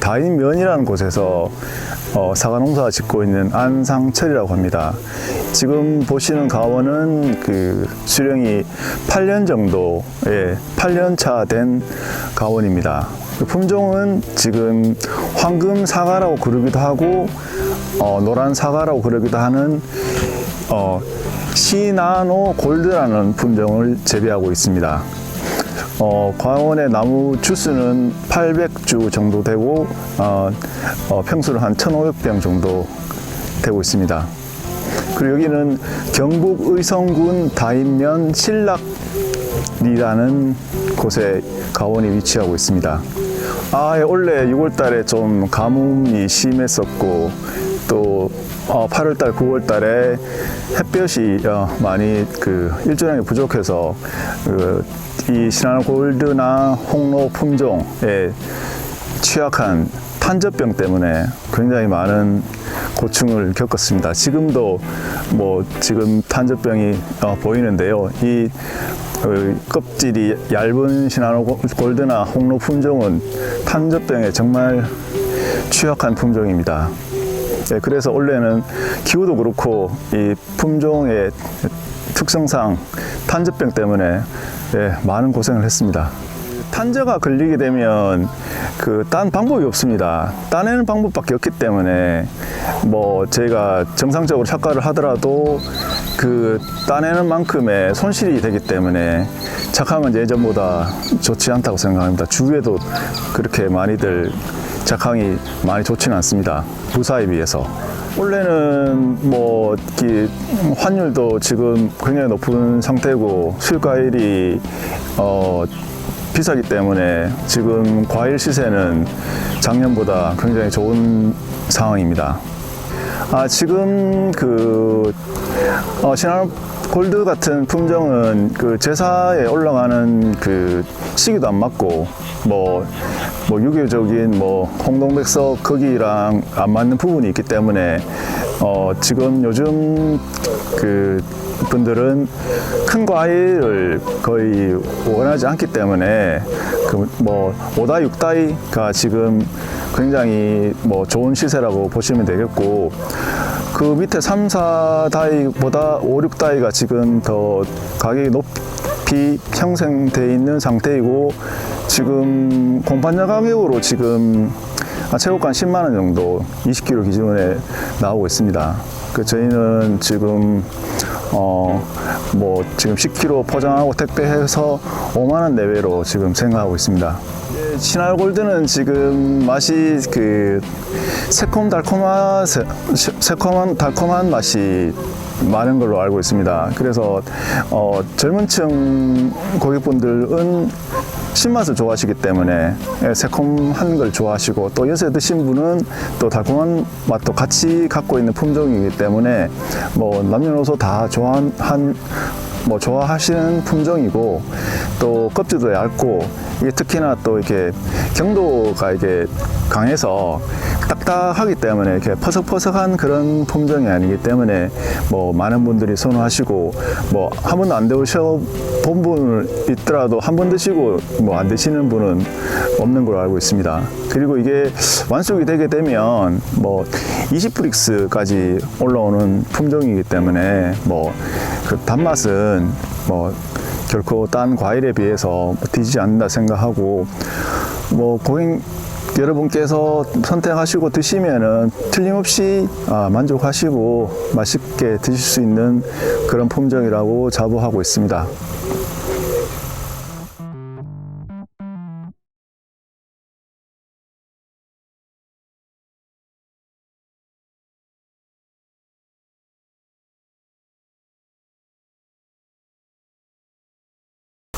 다인면이라는 곳에서 어, 사과 농사 짓고 있는 안상철이라고 합니다. 지금 보시는 가원은 그 수령이 8년 정도의 8년 차 된 가원입니다. 그 품종은 지금 황금 사과라고 그러기도 하고 어, 노란 사과라고 그러기도 하는 어, 시나노 골드라는 품종을 재배하고 있습니다. 어, 광원의 나무 주수는 800주 정도 되고 어, 어, 평수는 한 1,500병 정도 되고 있습니다. 그리고 여기는 경북 의성군 다인면 신락리라는 곳에 가원이 위치하고 있습니다. 아, 예, 원래 6월달에 좀 가뭄이 심했었고 또 어, 8월달, 9월달에 햇볕이 어, 많이 그 일조량이 부족해서 그, 이 시나노 골드나 홍로 품종에 취약한 탄저병 때문에 굉장히 많은 고충을 겪었습니다. 지금도 뭐 지금 탄저병이 어, 보이는데요. 이 어, 껍질이 얇은 골- 골드나 홍로 품종은 탄저병에 정말 취약한 품종입니다. 네, 그래서 원래는 기후도 그렇고 이 품종의 특성상 탄저병 때문에 예, 많은 고생을 했습니다. 탄저가 걸리게 되면 그 딴 방법이 없습니다. 따내는 방법밖에 없기 때문에 뭐 저희가 정상적으로 착과를 하더라도 그 따내는 만큼의 손실이 되기 때문에 착항은 예전보다 좋지 않다고 생각합니다. 주위에도 그렇게 많이들 작황이 많이 좋지는 않습니다. 부사에 비해서. 원래는 뭐이 환율도 지금 굉장히 높은 상태고 수입과일이 어 비싸기 때문에 지금 과일 시세는 작년보다 굉장히 좋은 상황입니다. 아 지금 그 어, 시나노 골드 같은 품종은 그 제사에 올라가는 그 시기도 안 맞고 뭐, 뭐 유교적인 뭐 홍동백석 거기랑 안 맞는 부분이 있기 때문에 어, 지금 요즘 그 분들은 큰 과일을 거의 원하지 않기 때문에 그뭐 5다 6다이가 지금 굉장히 뭐 좋은 시세라고 보시면 되겠고 그 밑에 3, 4다이보다 5, 6다이가 지금 더 가격이 높이 형성돼 있는 상태이고 지금 공판자 가격으로 지금 한 최고가 10만 원 정도 20kg 기준에 나오고 있습니다. 그 저희는 지금 어 뭐 지금 10kg 포장하고 택배해서 5만 원 내외로 지금 생각하고 있습니다. 예, 시나르 골드는 지금 맛이 그 새콤 달콤한 새- 새콤한 달콤한 맛이 많은 걸로 알고 있습니다. 그래서 어, 젊은 층 고객분들은 신맛을 좋아하시기 때문에 예, 새콤한 걸 좋아하시고 또 요새 드신 분은 또 달콤한 맛도 같이 갖고 있는 품종이기 때문에 뭐 남녀노소 다 좋아한 뭐 좋아하시는 품종이고 또 껍질도 얇고 이게 특히나 또 이렇게 경도가 이게 강해서 딱딱하기 때문에 이렇게 퍼석퍼석한 그런 품종이 아니기 때문에 뭐 많은 분들이 선호하시고 뭐 한 번도 안 드셔 본분 있더라도 한 번 드시고 뭐 안 드시는 분은 없는 걸로 알고 있습니다. 그리고 이게 완숙이 되게 되면 뭐 20브릭스까지 올라오는 품종이기 때문에 뭐 그 단맛은 뭐 결코 딴 과일에 비해서 뒤지지 않는다 생각하고 뭐 고객 여러분께서 선택하시고 드시면은 틀림없이 아, 만족하시고 맛있게 드실 수 있는 그런 품종이라고 자부하고 있습니다.